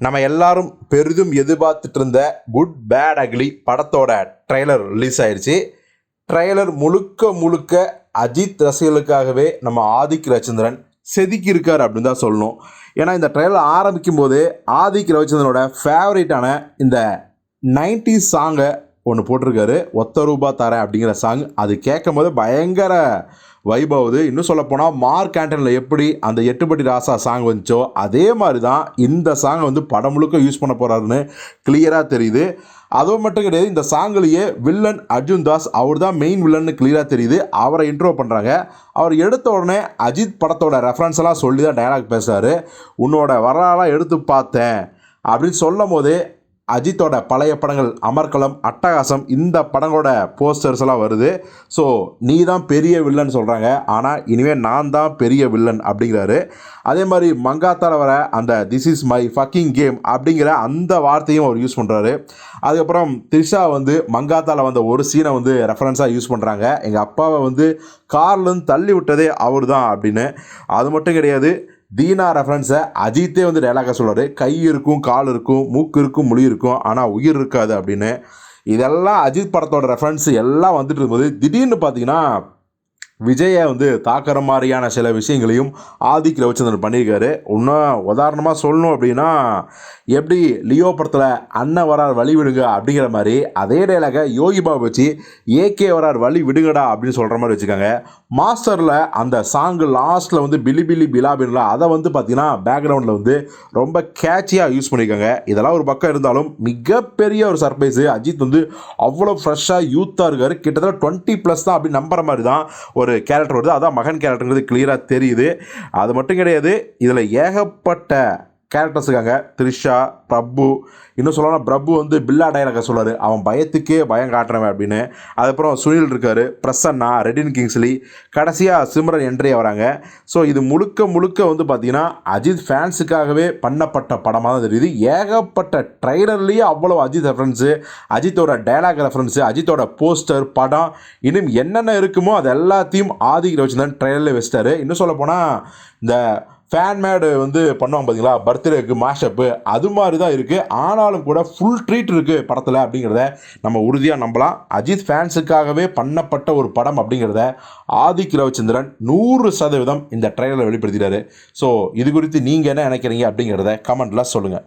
நம்ம எல்லாரும் பெரிதும் எதிர்பார்த்துட்டு இருந்த குட் பேட் அக்லி படத்தோட ட்ரெய்லர் ரிலீஸ் ஆயிடுச்சு ட்ரெய்லர் முழுக்க முழுக்க அஜித் ரசிகர்களுக்காகவே நம்ம ஆதிக் ரவிச்சந்திரன் செதுக்கி இருக்கார் அப்படின்னு தான் சொல்லணும். ஏன்னா இந்த ட்ரெய்லர் ஆரம்பிக்கும் போது ஆதிக் ரவிச்சந்திரனோட ஃபேவரேட்டான இந்த 90s சாங்கை ஒன்று போட்டிருக்காரு. ஒத்த ரூபா தரேன் அப்படிங்கிற சாங் அது கேட்கும் போது பயங்கர வைபாவுது இன்னும் சொல்லப்போனால் மார்க் ஆண்டனில் எப்படி அந்த எட்டுப்பட்டி ராசா சாங் வந்துச்சோ அதே மாதிரி தான் இந்த சாங்கை வந்து படம் முழுக்க யூஸ் பண்ண போகிறாருன்னு கிளியராக தெரியுது. அதுவும் மட்டும் கிடையாது இந்த சாங்கிலேயே வில்லன் அர்ஜுன் தாஸ் அவர் தான் மெயின் வில்லன்னு கிளியராக தெரியுது. அவரை இன்ட்ரோ பண்ணுறாங்க அவர் எடுத்த உடனே அஜித் படத்தோட ரெஃபரன்ஸ் எல்லாம் சொல்லி தான் டைலாக் பேசுகிறாரு உன்னோட வரலாறாக எடுத்து பார்த்தேன் அப்படின்னு சொல்லும் போதே அஜித்தோட பழைய படங்கள் அமர்கலம் அட்டகாசம் இந்த படங்களோட போஸ்டர்ஸ் எல்லாம் வருது. ஸோ நீ தான் பெரிய வில்லன் சொல்கிறாங்க ஆனால் இனிமேல் நான் தான் பெரிய வில்லன் அப்படிங்கிறாரு. அதே மாதிரி மங்காத்தால் வர அந்த this is my fucking game அப்படிங்கிற அந்த வார்த்தையும் அவர் யூஸ் பண்ணுறாரு அதுக்கப்புறம் த்ரிஷா வந்து மங்காத்தால வந்த ஒரு சீனை வந்து ரெஃபரன்ஸாக யூஸ் பண்ணுறாங்க எங்கள் அப்பாவை வந்து கார்லேருந்து தள்ளி விட்டதே அவர் தான் அப்படின்னு. அது மட்டும் கிடையாது. தீனா ரெஃபரன்ஸை அஜித்தே வந்து டைலாக சொல்றாரு கை இருக்கும் கால் இருக்கும் மூக்கு இருக்கும் மொழி இருக்கும் ஆனால் உயிர் இருக்காது அப்படின்னு. இதெல்லாம் அஜித் படத்தோட ரெஃபரன்ஸ் எல்லாம் வந்துட்டு இருக்கும்போது திடீர்னு பார்த்தீங்கன்னா விஜயை வந்து தாக்குற மாதிரியான சில விஷயங்களையும் ஆதிக் ரவிச்சந்திரன் பண்ணியிருக்காரு. இன்னும் உதாரணமாக சொல்லணும் அப்படின்னா எப்படி லியோ படத்தில் அண்ணன் வரார் வழி விடுங்க அப்படிங்கிற மாதிரி அதே டைலாக யோகி பாபு வச்சு ஏகே வரார் வழி விடுங்கடா அப்படின்னு சொல்கிற மாதிரி வச்சுக்காங்க. மாஸ்டரில் அந்த சாங்கு லாஸ்ட்டில் வந்து பிலி பிலி பிலாபின்ல அதை வந்து பார்த்தீங்கன்னா பேக்ரவுண்டில் வந்து ரொம்ப கேட்சியாக யூஸ் பண்ணியிருக்காங்க. இதெல்லாம் ஒரு பக்கம் இருந்தாலும் மிகப்பெரிய ஒரு சர்ப்ரைஸு அஜித் வந்து அவ்வளோ ஃப்ரெஷ்ஷாக யூத்தாக இருக்கார். கிட்டத்தட்ட டுவெண்ட்டி ப்ளஸ் தான் அப்படின்னு நம்புற மாதிரி தான் ஒரு கேரக்டர் வருது அதான் மகன் கேரக்டருங்கிறது கிளியராக தெரியுது. அது மட்டும் கிடையாது இதில் ஏகப்பட்ட கேரக்டர்ஸ் இருக்காங்க. த்ரிஷா பிரபு. இன்னும் சொல்லலாம் பிரபு வந்து பில்லா டைலாக சொல்றாரு அவன் பயத்துக்கே பயம் காட்டுறவன் அப்படின்னு. அதுக்கப்புறம் சுனில் இருக்கார். பிரசன்னா ரெடின் கிங்ஸ்லி. கடைசியாக சிம்ரன் என்ட்ரி வராங்க. ஸோ இது முழுக்க முழுக்க வந்து பார்த்திங்கன்னா அஜித் ஃபேன்ஸுக்காகவே பண்ணப்பட்ட படமாக தான் தெரியுது. ஏகப்பட்ட ட்ரைலர்லேயே அவ்வளோ அஜித் ரெஃபரன்ஸு அஜித்தோட டைலாக் ரெஃபரன்ஸு அஜித்தோட போஸ்டர் படம் இன்னும் என்னென்ன இருக்குமோ அது எல்லாத்தையும் ஆதிக்கிற வச்சு தான் ட்ரைலரில் வச்சிட்டாரு. இன்னும் சொல்ல போனால் இந்த ஃபேன் மேடு வந்து பண்ணுவாங்க பார்த்தீங்களா பர்த்டேக்கு மாஷப்பு அது மாதிரி தான் இருக்குது ஆனாலும் கூட ஃபுல் ட்ரீட் இருக்குது படத்தில் அப்படிங்கிறத நம்ம உறுதியாக நம்பலாம். அஜித் ஃபேன்ஸுக்காகவே பண்ணப்பட்ட ஒரு படம் அப்படிங்கிறத ஆதிக் ரவிச்சந்திரன் நூறு சதவீதம் இந்த ட்ரெயிலரில் வெளிப்படுத்திட்டாரு. ஸோ இது குறித்து நீங்கள் என்ன நினைக்கிறீங்க அப்படிங்கிறத கமெண்ட்டில் சொல்லுங்கள்